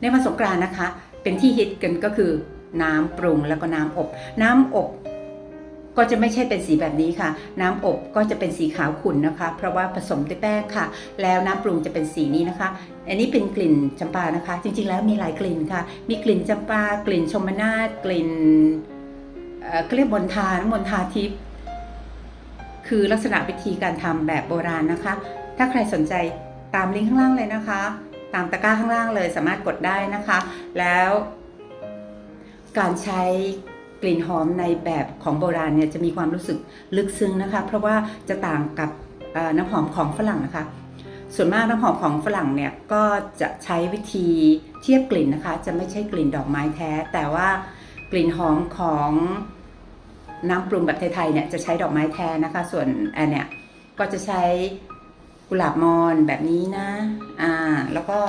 ในวันสงกรานต์นะคะ เป็นที่ฮิตกันก็คือน้ำปรุงแล้วก็น้ำอบ น้ำอบก็จะไม่ใช่เป็นสีแบบนี้ค่ะ น้ำอบก็จะเป็นสีขาวขุ่นนะคะ เพราะว่าผสมด้วยแป้งค่ะ แล้วน้ำปรุงจะเป็นสีนี้นะคะ อันนี้เป็นกลิ่นจำปานะคะ จริงๆ แล้วมีหลายกลิ่นค่ะ มีกลิ่นจำปากลิ่นชมนาทกลิ่นเอ่อเขาเรียกมณฑาน้ำมณฑาทิพย์คือลักษณะวิธีการทำแบบโบราณนะคะ ถ้าใครสนใจตามลิงก์ข้างล่างเลยนะคะ ตามตะกร้าข้างล่างเลยสามารถกดได้นะคะ แล้วการใช้กลิ่นหอมในแบบของโบราณเนี่ยจะมีความรู้สึกลึกซึ้งนะคะ เพราะว่าจะต่างกับน้ำหอมของฝรั่งนะคะ ส่วนมากน้ำหอมของฝรั่งเนี่ยก็จะใช้วิธีเทียบกลิ่นนะคะ จะไม่ใช่กลิ่นดอกไม้แท้ แต่ว่ากลิ่นหอมของน้ำปรุงแบบไทยๆเนี่ยจะใช้ดอกไม้แท้นะคะ ส่วนอันเนี่ยก็จะใช้กุหลาบมอนแบบนี้นะ อ่า แล้วก็